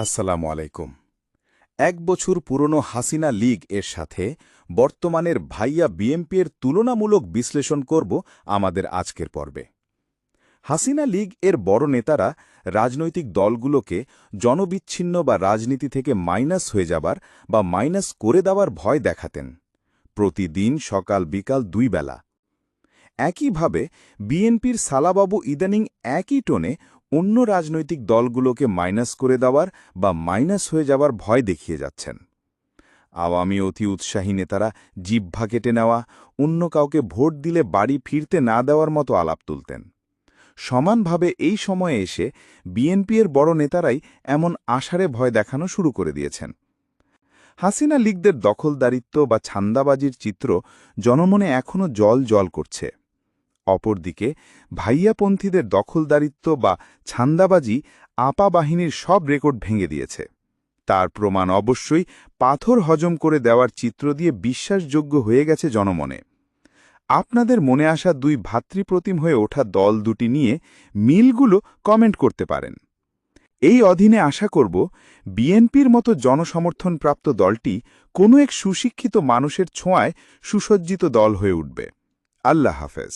আসসালামু আলাইকুম। এক বছর পুরনো হাসিনা লীগ এর সাথে বর্তমানের ভাইয়া বিএমপির তুলনামূলক বিশ্লেষণ করব আমাদের আজকের পর্বে। হাসিনা লীগ এর বড় নেতারা রাজনৈতিক দলগুলোকে জনবিচ্ছিন্ন বা রাজনীতি থেকে মাইনাস হয়ে যাবার বা মাইনাস করে দেওয়ার ভয় দেখাতেন। প্রতিদিন সকাল বিকাল দুই বেলা একইভাবে, বিএনপির সালাবাবু ইদানিং একই টোনে অন্য রাজনৈতিক দলগুলোকে মাইনাস করে দেওয়ার বা মাইনাস হয়ে যাওয়ার ভয় দেখিয়ে যাচ্ছেন। আওয়ামী অতি উৎসাহী নেতারা জিভ্ভা কেটে নেওয়া, অন্য কাউকে ভোট দিলে বাড়ি ফিরতে না দেওয়ার মতো আলাপ তুলতেন। সমানভাবে এই সময়ে এসে বিএনপির বড় নেতারাই এমন আষাঢ়ে ভয় দেখানো শুরু করে দিয়েছেন। হাসিনা লীগদের দখলদারিত্ব বা ছান্দাবাজির চিত্র জনমনে এখনও জল জল করছে। অপরদিকে ভাইয়াপন্থীদের দখলদারিত্ব বা ছান্দাবাজি আপা বাহিনীর সব রেকর্ড ভেঙে দিয়েছে। তার প্রমাণ অবশ্যই পাথর হজম করে দেওয়ার চিত্র দিয়ে বিশ্বাসযোগ্য হয়ে গেছে জনমনে। আপনাদের মনে আসা দুই ভাতৃপ্রতিম হয়ে ওঠা দল দুটি নিয়ে মিলগুলো কমেন্ট করতে পারেন। এই অধীনে আশা করব বিএনপির মতো জনসমর্থনপ্রাপ্ত দলটি কোনো এক সুশিক্ষিত মানুষের ছোঁয়ায় সুসজ্জিত দল হয়ে উঠবে। আল্লাহ হাফেজ।